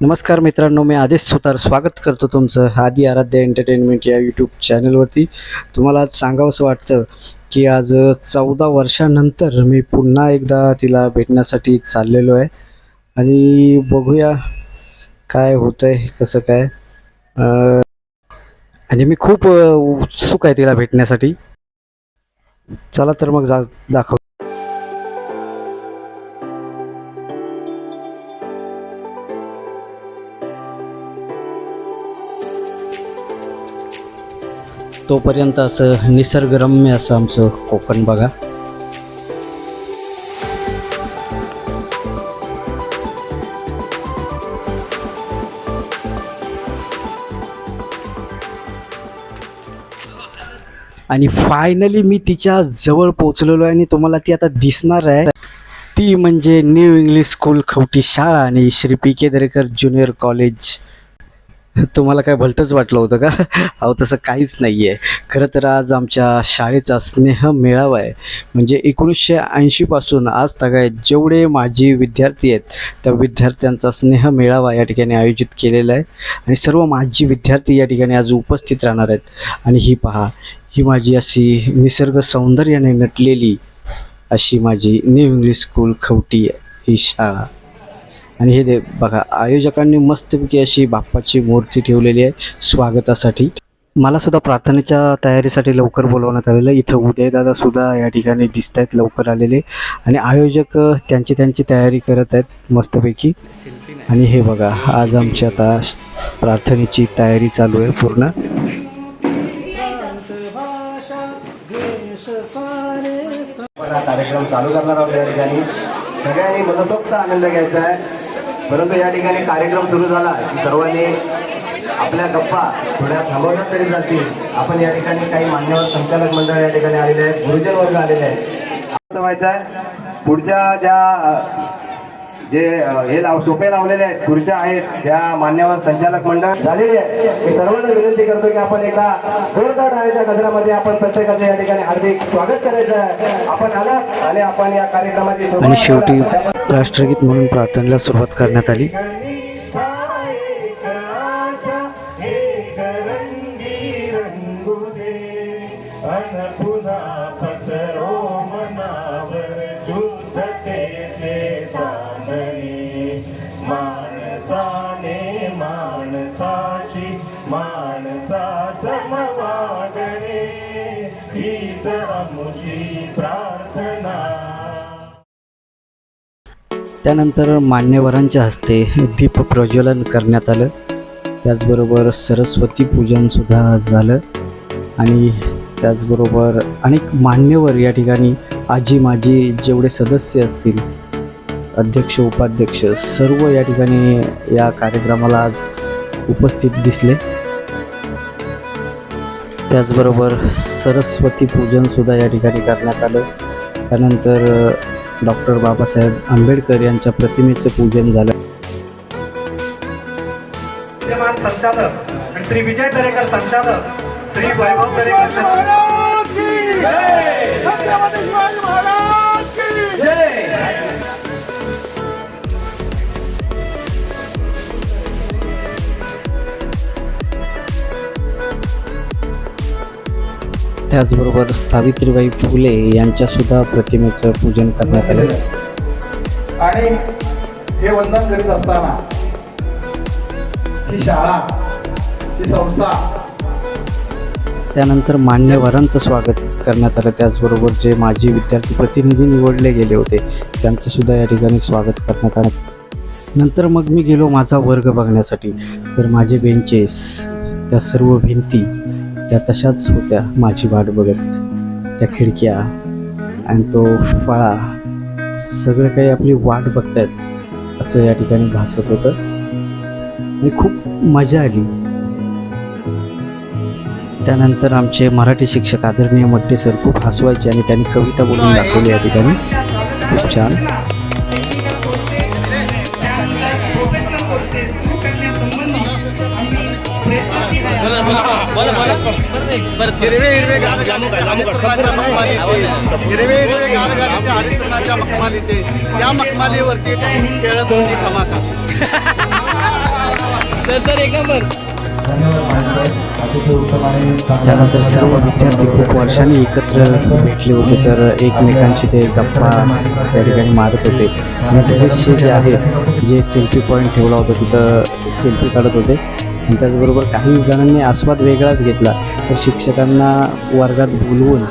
नमस्कार मित्रांनो मी आदेश सुतार स्वागत करतो तुमचं आदी आराध्य एंटरटेनमेंट या यूट्यूब चॅनलवरती तुम्हाला आज सांगावंसं वाटतं की आज चौदा वर्षानंतर मी पुन्हा एकदा तिला भेटण्यासाठी चाललेलो आहे. आणि बघूया काय होतं आहे कसं काय. आणि मी खूप उत्सुक आहे तिला भेटण्यासाठी. चला तर मग जा दाखव. तोपर्यंत असं निसर्गरम्य असं आमचं कोकण बघा. आणि फायनली मी तिच्या जवळ पोचलेलो आहे आणि तुम्हाला ती आता दिसणार आहे. ती म्हणजे न्यू इंग्लिश स्कूल खवटी शाळा आणि Shri P K Darekar junior college तुम्हाला काय भलतंच वाटलं होतं का? अहो तसं काहीच नाही आहे खरं तर आज आमच्या शाळेचा स्नेह मेळावा आहे. म्हणजे एकोणीसशे ऐंशीपासून आज तगाय जेवढे माझी विद्यार्थी आहेत त्या विद्यार्थ्यांचा स्नेह मेळावा या ठिकाणी आयोजित केलेला आहे. आणि सर्व माझी विद्यार्थी या ठिकाणी आज उपस्थित राहणार आहेत. आणि ही पहा ही माझी अशी निसर्ग सौंदर्याने नटलेली अशी माझी न्यू इंग्लिश स्कूल खवटी ही शाळा. आणि हे दे बघा आयोजकांनी मस्तपैकी अशी बाप्पाची मूर्ती ठेवलेली आहे स्वागतासाठी. मला सुद्धा प्रार्थनेच्या तयारीसाठी लवकर बोलवण्यात आलेलं इथं उदयदादा सुद्धा या ठिकाणी दिसत आहेत लवकर आलेले. आणि आयोजक त्यांची त्यांची तयारी करत आहेत मस्तपैकी. आणि हे बघा आज आमची आता प्रार्थनेची तयारी चालू आहे पूर्ण. कार्यक्रम चालू करणार आहोत या ठिकाणी. सगळ्यांनी मनसोक्त आनंद घ्यायचा आहे. परंतु या ठिकाणी कार्यक्रम सुरू झाला. की सर्वांनी आपल्या गप्पा थोड्या थांबवण्यात तरी जातील. आपण या ठिकाणी काही मान्यवर संचालक मंडळ या ठिकाणी आलेले आहेत. गुरुजन वर्ग आलेले आहेत. असं व्हायचं आहे पुढच्या ज्या जे हे लाव टोपे लावलेले आहेत खुर्च्या आहेत ज्या मान्यवर संचालक मंडळ झालेले आहे. मी सर्वांना विनंती करतो की आपण एका जोरदार टाळ्याच्या गजरामध्ये आपण प्रत्येकाचं या ठिकाणी हार्दिक स्वागत करायचं आहे. आपण आलात आणि आपण या कार्यक्रमाची आणि शेवटी. राष्ट्रगीत म्हणून प्रार्थनेला सुरुवात करण्यात आली. त्यानंतर मान्यवरांच्या हस्ते दीप प्रज्वलन करण्यात आलं. त्याचबरोबर सरस्वती पूजनसुद्धा झालं. आणि त्याचबरोबर अनेक मान्यवर या ठिकाणी आजी माजी जेवढे सदस्य असतील अध्यक्ष उपाध्यक्ष सर्व या ठिकाणी या कार्यक्रमाला आज उपस्थित दिसले. त्याचबरोबर सरस्वती पूजनसुद्धा या ठिकाणी करण्यात आलं. त्यानंतर डॉक्टर बाबासाहेब आंबेडकर यांच्या प्रतिमेचं पूजन झालं संचालक आणि श्री विजय दरेकर संचालक श्री वैभव दरेकर त्याचबरोबर सावित्रीबाई फुले यांच्यासुद्धा प्रतिमेचं पूजन करण्यात आलं. आणि हे वंदन करीत असताना ही शाळा ही संस्था त्यानंतर मान्यवरांचं स्वागत करण्यात आलं. त्याचबरोबर जे माजी विद्यार्थी प्रतिनिधी निवडले गेले होते त्यांचं सुद्धा या ठिकाणी स्वागत करण्यात आलं. नंतर मग मी गेलो माझा वर्ग बघण्यासाठी. तर माझे बेंचेस त्या सर्व भिंती त्या तशाच होत्या माझी वाट बघत. त्या खिडक्या आणि तो फळा सगळं काही आपली वाट बघतायत असं या ठिकाणी भासत होतं. आणि खूप मजा आली. त्यानंतर आमचे मराठी शिक्षक आदरणीय मट्टे सर खूप हसवायचे आणि त्यांनी कविता बोलून दाखवली या ठिकाणी. खूप छान. हिरवे हिरवे हिरवे हिरवे गारगारीच्या हरितरणाच्या मखमालीचे त्या मखमालीवरती खेळत होती धमाका त्यानंतर सर्व विद्यार्थी खूप वर्षांनी एकत्र भेटले होते तर एकमेकांशी ते गप्पा त्या ठिकाणी मारत होते. आणि बरेचसे जे आहे जे सेल्फी पॉईंट ठेवला होता तिथं सेल्फी काढत होते. आणि त्याचबरोबर काही जणांनी आस्वाद वेगळाच घेतला. तर शिक्षकांना वर्गात बोलवून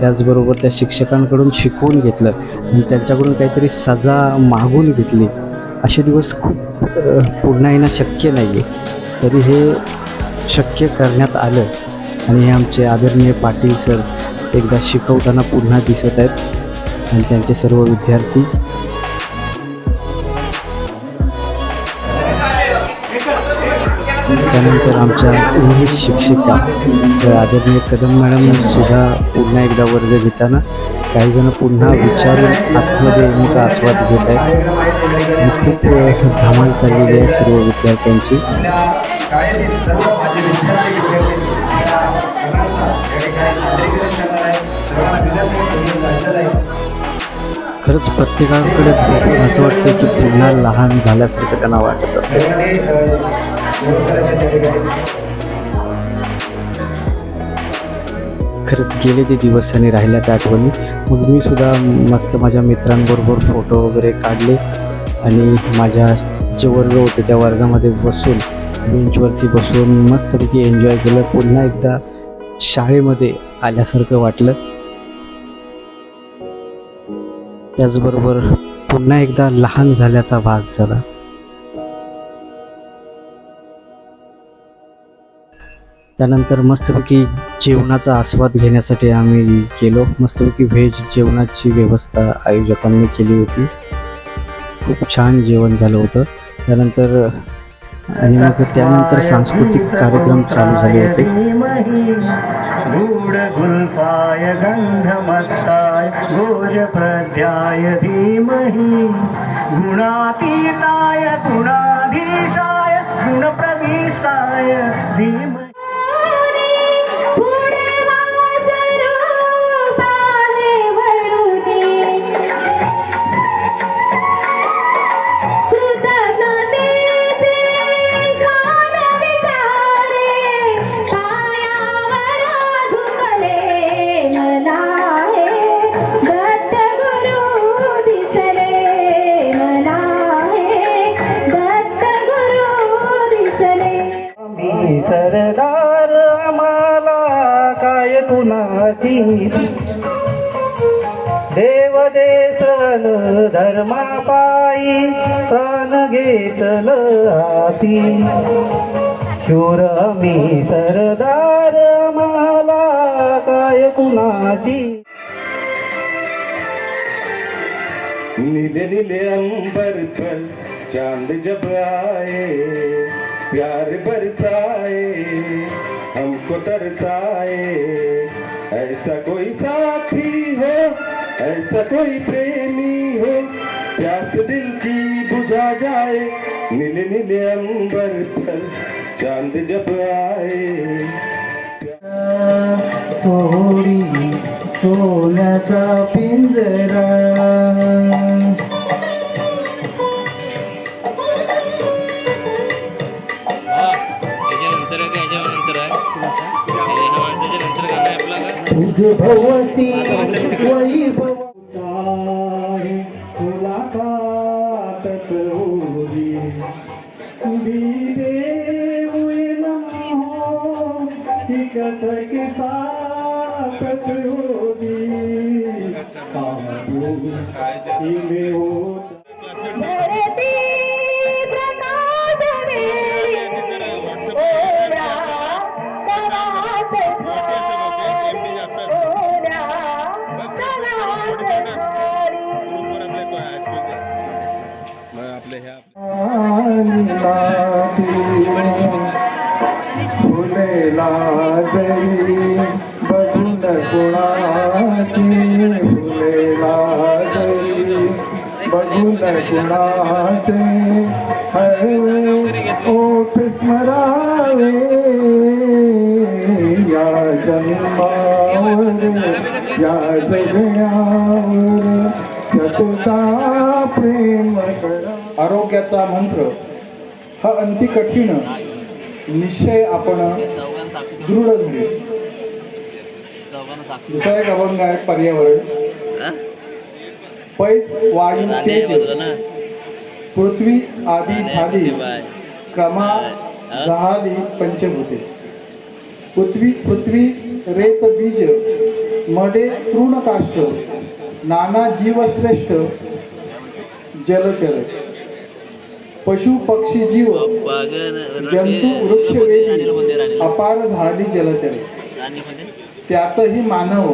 त्याचबरोबर त्या शिक्षकांकडून शिकवून घेतलं. आणि त्यांच्याकडून काहीतरी सजा मागून घेतली. असे दिवस खूप पूर्ण पुन्हा येणं शक्य नाही आहे तरी हे शक्य करण्यात आलं. आणि हे आमचे आदरणीय पाटील सर एकदा शिकवताना पुन्हा दिसत आहेत. आणि त्यांचे सर्व विद्यार्थी. त्यानंतर आमच्या इंग्लिश शिक्षिका आदरणीय कदम मॅडम सुद्धा पुन्हा एकदा वर्ग घेताना काही जण पुन्हा विचारून आतमध्ये येण्याचा आस्वाद घेत आहेत. आणि खूप धमाल चाललेली आहे सर्व विद्यार्थ्यांची. खरंच प्रत्येकाकडे असं वाटतं की पुन्हा लहान झाल्यासारखं त्यांना वाटत असेल. खरंच गेले ते दिवस आणि राहिल्या त्या आठवणी. मग मी सुद्धा मस्त माझ्या मित्रांबरोबर फोटो वगैरे काढले आणि माझ्या जे वर्ग होते त्या वर्गामध्ये बसून बेंचवरती बसून मस्तपैकी एन्जॉय केलं. पुन्हा एकदा शाळेमध्ये आल्यासारखं वाटलं. त्याचबरोबर पुन्हा एकदा लहान झाल्याचा भास झाला. त्यानंतर मस्तपैकी जेवणाचा आस्वाद घेण्यासाठी आम्ही गेलो. मस्तपैकी व्हेज जेवणाची व्यवस्था आयोजकांनी केली होती. खूप छान जेवण झालं होतं. त्यानंतर आणि मग त्यानंतर सांस्कृतिक कार्यक्रम चालू झाले होते. गुणातीताय गुणाधीशाय गुणप्रविष्टाय धीमहि. मला काय कुणाची? देव देसन धर्मा पायी प्राण घेतल हाती. शूर मी सरदार मला काय कुणाची? नीले नीले अंबर पर चांद जब आए प्यार बरसाए. हमको तरसाए ऐसा कोई साथी हो ऐसा कोई प्रेमी हो प्यास दिल की बुझा जाए नीले नीले अंबर पर चांद जब आए। सोना सोन्याचा पिंजरा। भगवती वैभव तुला तलात आपल्या ह्या फुलेला जरी बघून कुणाची फुलेला जरी बघून जगण्यावर मंत्र हा अंती कठीण निश्चय आपण दृढ झाले दुसरा एक अभंग आहे पर्यावरण. पैस वायू तेज पृथ्वी आदी झाली क्रमा झाली पंचभूते. पृथ्वी पृथ्वी रेत बीज मडे तृण काष्ट नाना जीवश्रेष्ठ जलचर पशु पक्षी जीव जंतू वृक्ष वेली अपार झाडी जलचर. त्यातही मानव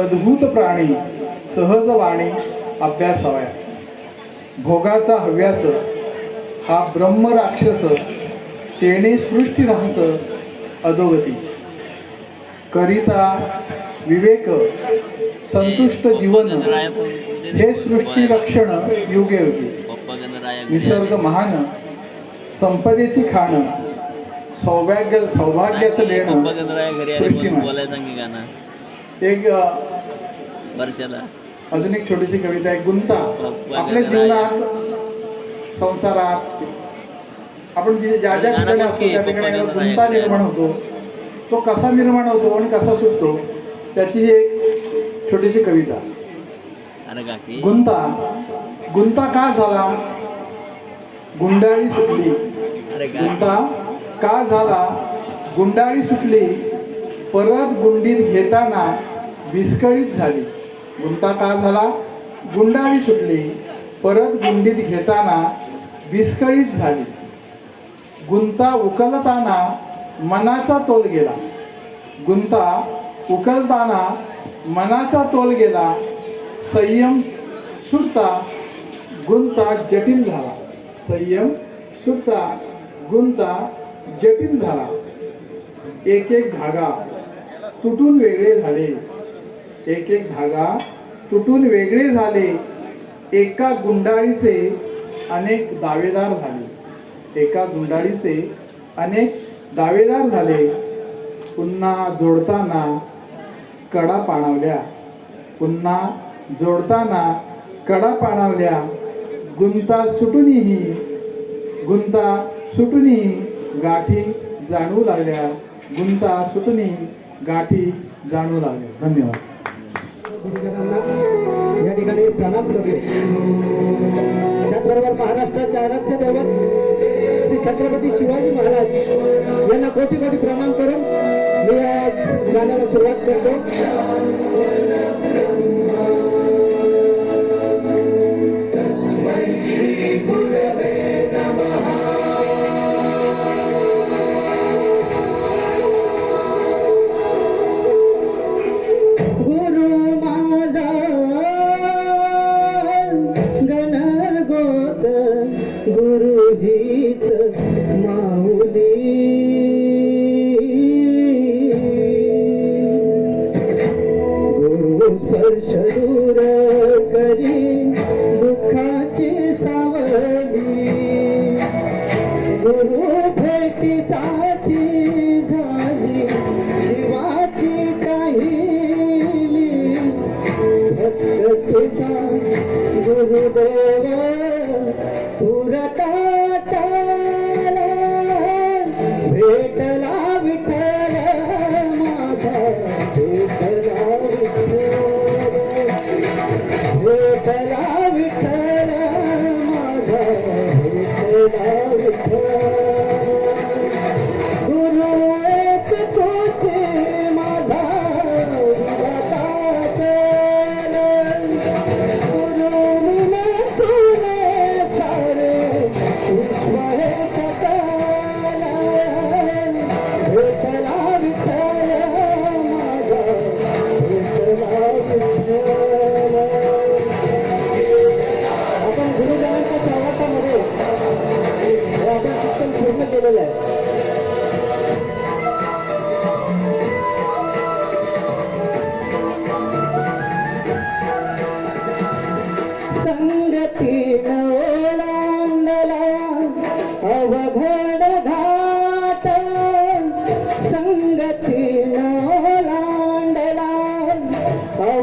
अद्भुत प्राणी सहज वाणी अभ्यासावया. भोगाचा हव्यास हा ब्रह्म राक्षस तेने सृष्टी राहस अधोगती. करिता विवेक संतुष्ट जीवन हे सृष्टी रक्षण युगे युगे निसर्ग महान संपदेची खाण सौभाग्य सौभाग्याचं देणं एक अजून एक छोटीशी कविता आहे गुंता. आपल्या जीवनात संसारात आपण ज्या ज्या ठिकाणी असतो त्या ठिकाणी गुंता निर्माण होतो तो कसा निर्माण होतो आणि कसा सुटतो त्याची एक छोटीशी कविता. गुंता. गुंता का झाला? गुंडाळी सुटली. गुंता का झाला? गुंडाळी सुटली. परत गुंडीत घेताना विस्कळीत झाली. गुंता का झाला? गुंडाळी सुटली. परत गुंडीत घेताना विस्कळीत झाली. गुंता उकलताना मनाचा तोल गेला. गुंता उकलताना मनाचा तोल गेला. संयम सुटता गुंता जटिल झाला. संयम सुटता गुंता जटिल झाला एक एक धागा तुटून वेगळे झाले. एक एक धागा तुटून वेगळे झाले. एका गुंडाळीचे अनेक दावेदार झाले. एका गुंडाळीचे अनेक दावेदार झाले. पुन्हा जोडताना कडा पाणावल्या. पुन्हा जोडताना कडा पाणावल्या. गुंता सुटूनही गुंता सुटूनही गाठी जाणवू लागल्या. गुंता सुटूनही गाठी जाणवू लागल्या. धन्यवाद. या ठिकाणी प्रणाम करतो त्याचबरोबर महाराष्ट्राचे आराध्य दैवत श्री छत्रपती शिवाजी महाराज यांना कोटी कोटी प्रणाम करून मी या गाण्याला सुरुवात करतो.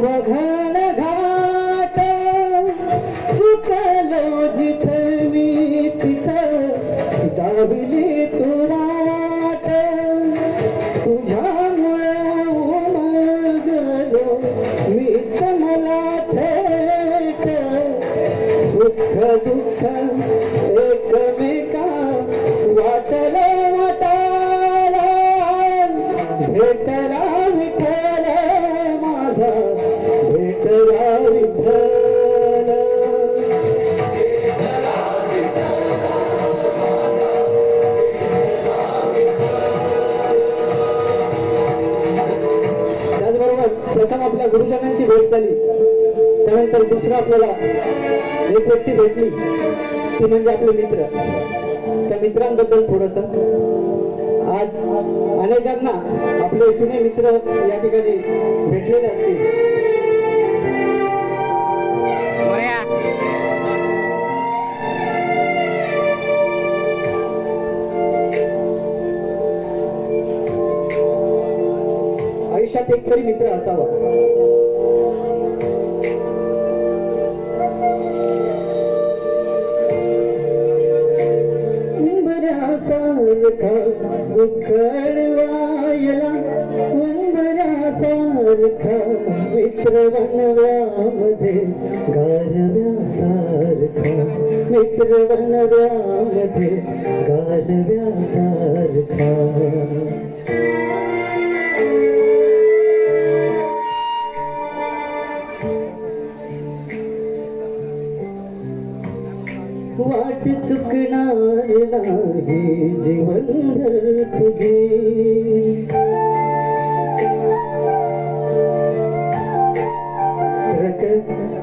الفاكهة त्यानंतर दुसरं आपल्याला एक व्यक्ती भेटली. ती म्हणजे आपले मित्र. त्या मित्रांबद्दल थोडस. आज अनेकांना आपले जुने मित्र या ठिकाणी भेटलेले असतील. आयुष्यात एक तरी मित्र असावा. उखडवायला उंबरासारखा मित्र बनव्यामध्ये गारव्यासारखा मित्र बनव्यामध्ये गारव्यासारखा आहे जीवन तुझे.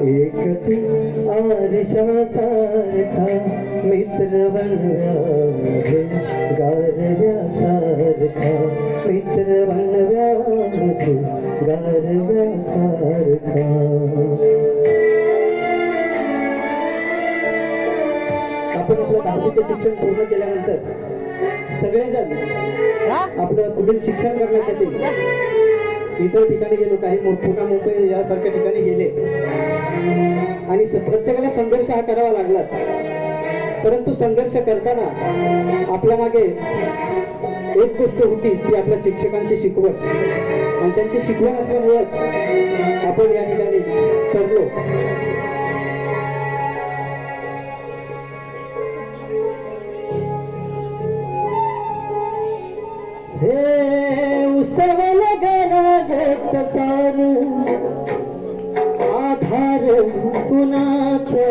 एक तू आरशासारखा मित्र बनव्यामध्ये गारव्यासारखा मित्र बनव्यामध्ये गारव्यासारखा. दहावीचे शिक्षण पूर्ण केल्यानंतर सगळेजण आपलं पुढील शिक्षण करण्यासाठी इतर ठिकाणी गेलो काही मो- पुणा मुंबई यासारख्या ठिकाणी गेले. आणि प्रत्येकाला संघर्ष हा करावा लागला. परंतु संघर्ष करताना आपल्या मागे एक गोष्ट होती ती आपल्या शिक्षकांची शिकवण. आणि त्यांची शिकवण असल्यामुळेच आपण या ठिकाणी ठरलो. गेला सार आधार कुणाचा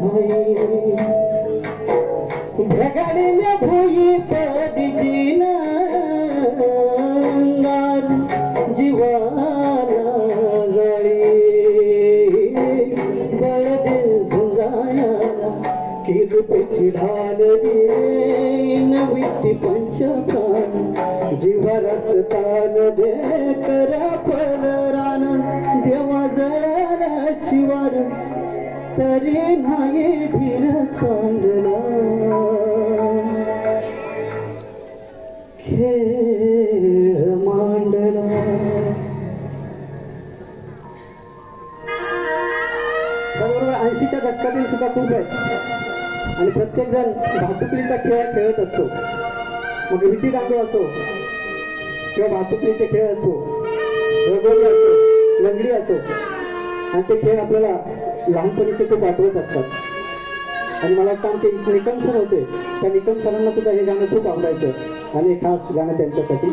नाही? भगाडल्या खेळत असतो. मग विटी दांडू असो किंवा भातुकलीचे खेळ असो रगोली असो लंगडी असो आणि ते खेळ आपल्याला लहानपणीचे खूप आठवत असतात. आणि मला वाटतं आमचे निकम सर होते. त्या निकम सरांना सुद्धा हे गाणं खूप आवडायचं. आणि खास गाणं त्यांच्यासाठी.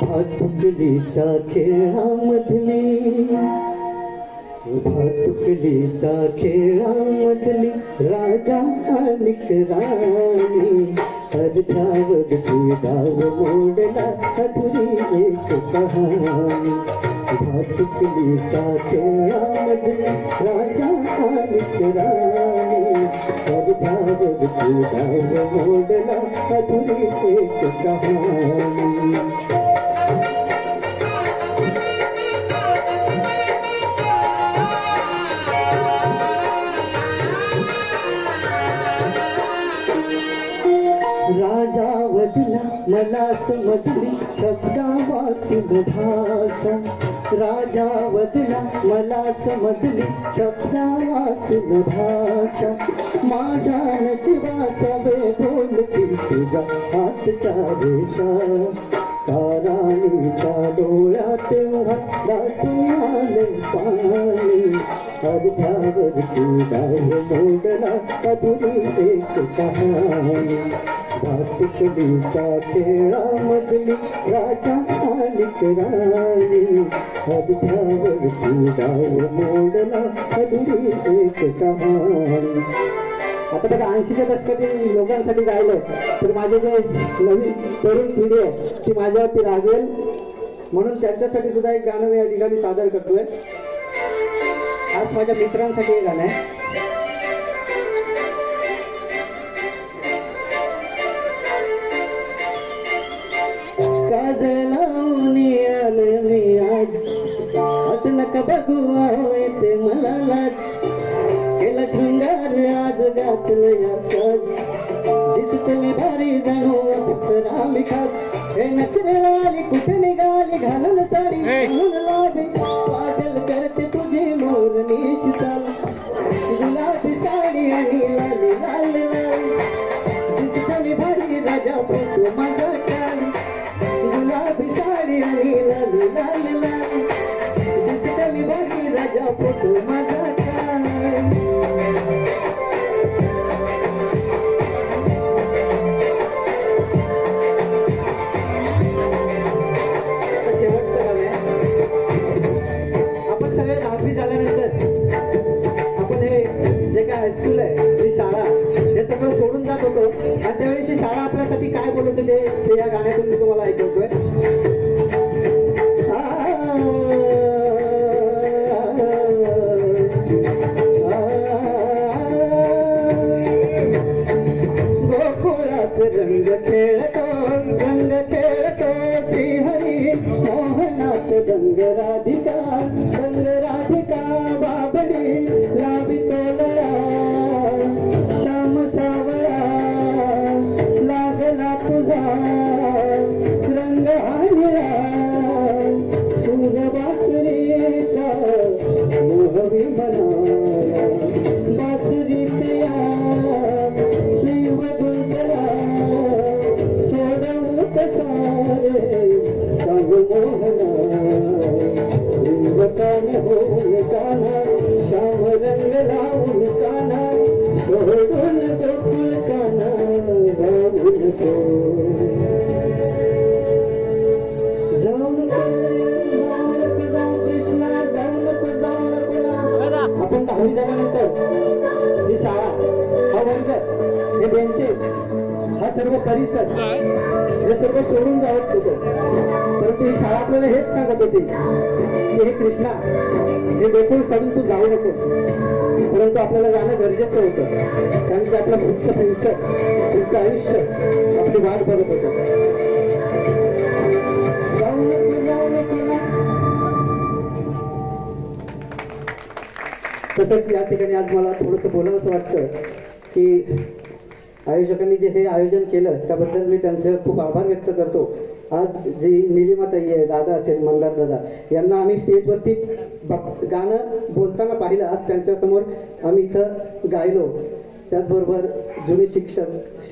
भातुकलीच्या खेळामधली भातुकलीच्या खेळामधली राजा आणि राणी. अर्ध्यावरती धाव मोडला अधुरी एक कहाणी. भातुकलीच्या खेळामधली राजा आणि राणी. अर्ध्यावरती धाव मोडला अधुरी एक कहाणी. समजली शब्दा वाचून भाषा राजा बदला मला समजली शब्दा वाचून भाषा माझ्या नशिबाचा वे बोलती तुझा हातचा रेषा. काराणीच्या गाय मोडला अधुरी एक कहाणी खेळामधली राजा आणि राणी अवघ्यावरती गाय मोडला अधुरी एक कहाणी आता बघा ऐंशीच्या दशकातील लोकांसाठी गायलं तर माझे जे नवीन तरुण पिढी आहे ती माझ्यावरती रागेल म्हणून त्यांच्यासाठी सुद्धा एक गाणं मी या ठिकाणी सादर करतोय. आज माझ्या मित्रांसाठी हे गाणं आहे. बघू ते मला लाज. केला शृंगार आज घातलं या मी भारी जणू अप्सरा मी खास. నచ్చని గాలి కుట్టని గాలి ఘనలు సరి పాటలు కర ही हेच सांगत होती की हे कृष्णा हे देखील सोडून तू जाऊ नको. परंतु आपल्याला जाणं गरजेचं होतं. कारण की आपलं पुढचं फ्युचर पुढचं आयुष्य आपली वाट बघत होतं. तसंच या ठिकाणी आज मला थोडंसं बोलावंसं वाटतं की आयोजकांनी जे हे आयोजन केलं त्याबद्दल मी त्यांचे खूप आभार व्यक्त करतो. आज जी निलिमाताई आहे दादा असेल मंदार दादा यांना आम्ही स्टेजवरती बघ- गाणं बोलताना पाहिलं आज त्यांच्यासमोर आम्ही इथं गायलो. त्याचबरोबर जुने शिक्षक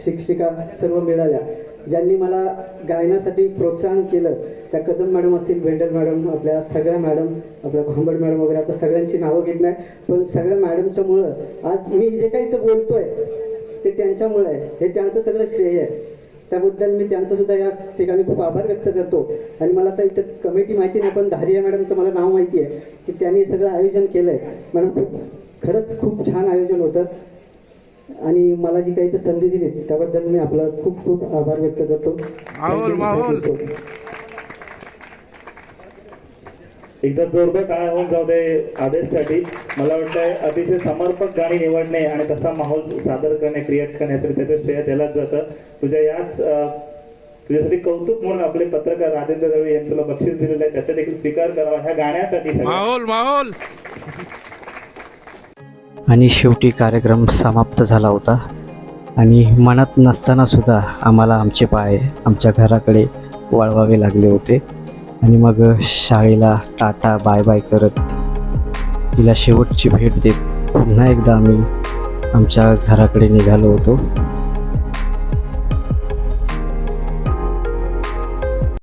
शिक्षिका सर्व मिळाल्या ज्यांनी मला गायनासाठी प्रोत्साहन केलं. त्या कदम मॅडम असतील भेंडल मॅडम आपल्या सगळ्या मॅडम आपल्या भांबड मॅडम वगैरे आता सगळ्यांची नावं घेत नाही पण सगळ्या मॅडमच्यामुळं आज मी जे काही इथं बोलतोय ते त्यांच्यामुळे आहे. हे त्यांचं सगळं श्रेय आहे. त्याबद्दल मी त्यांचं सुद्धा या ठिकाणी खूप आभार व्यक्त करतो. आणि मला आता इथं कमिटी माहिती नाही पण धारिया मॅडमचं मला नाव माहिती आहे की त्यांनी सगळं आयोजन केलंय. मॅडम खूप खरंच खूप छान आयोजन होतं. आणि मला जी काही संधी दिली त्याबद्दल मी आपला खूप खूप आभार व्यक्त करतो. एकदा जोरदार टाळ्या होऊन जाऊ दे आदेशसाठी. मला वाटतंय अतिशय समर्पक गाणी निवडणे आणि तसा माहोल सादर करणे क्रिएट करण्यासाठी त्याचं श्रेय त्यालाच जातं. तुझ्या याच तुझ्यासाठी कौतुक म्हणून आपले पत्रकार राजेंद्र दळवी यांनी तुला बक्षीस दिलेलं आहे. त्याचा देखील स्वीकार करावा. ह्या गाण्यासाठी सगळ्या- आणि शेवटी कार्यक्रम समाप्त झाला होता. आणि म्हणत नसताना सुद्धा आम्हाला आमचे पाय आमच्या घराकडे वळवावे लागले होते. आणि मग शाळेला टाटा बाय बाय करत तिला शेवटची भेट देत पुन्हा एकदा आम्ही आमच्या घराकडे निघालो होतो.